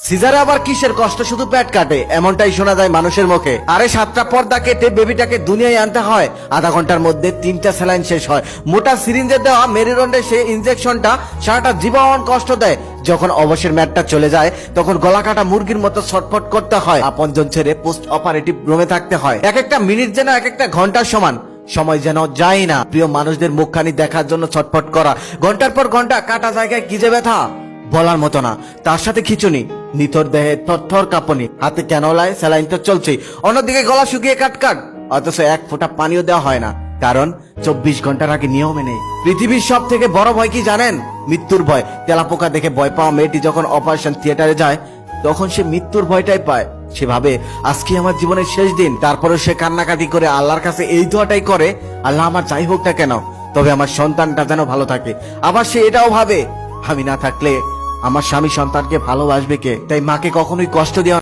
সিজারে আবার কিসের কষ্ট? শুধু পেট কাটে, এমনটাই শোনা যায় মানুষের মুখে। আরে সাতটা পর্দা কেটে বেবিটাকে দুনিয়ায় আনতে হয়। আধা ঘণ্টার মধ্যে তিনটা স্যালাইন শেষ হয়। মোটা সিরিঞ্জে দেওয়া মেরিরন্ডে সেই ইনজেকশনটা সারাটা জীবন কষ্ট দেয়। যখন অবসর ম্যাটটা চলে যায়, তখন গলা কাটা মুরগির মতো ছটফট করতে হয়। আপনজন ছেড়ে পোস্ট অপারেটিভ রুমে থাকতে হয়। এক একটা মিনিট যেন এক একটা ঘণ্টার সমান। সময় যেন যায় না। প্রিয় মানুষদের মুখখানি দেখার জন্য ছটফট করা। ঘণ্টার পর ঘণ্টা কাটা জায়গায় কি যে ব্যথা? বলার মতো না। তার সাথে খিচুনি। নিথর দেহে থরথর কাঁপনি, হাতে ক্যানোলায় স্যালাইন তো চলছেই। অন্যদিকে গলা শুকিয়ে কাট কাট। অথচ এক ফোঁটা পানিও দেওয়া হয় না। কারণ চব্বিশ ঘণ্টার আগে নিয়মে নেই। পৃথিবীর সব থেকে বড় ভয় কি জানেন? মৃত্যুর ভয়। তেলাপোকা দেখে ভয় পাওয়া মেয়েটি যখন অপারেশন থিয়েটারে যায়, তখন সে মৃত্যুর ভয়টাই পায়। সে ভাবে, আজকে আমার জীবনের শেষ দিন। তারপরে সে কান্নাকাটি করে আল্লাহর কাছে এই দোয়াটাই করে, আল্লাহ আমার যাই হোক না কেন, তবে আমার সন্তানটা যেন ভালো থাকে। আবার সে এটাও ভাবে, আমি না থাকলে আমার স্বামী সন্তানকে ভালোবাসবে কে? তাই মাকে কখনোই কষ্ট দেওয়া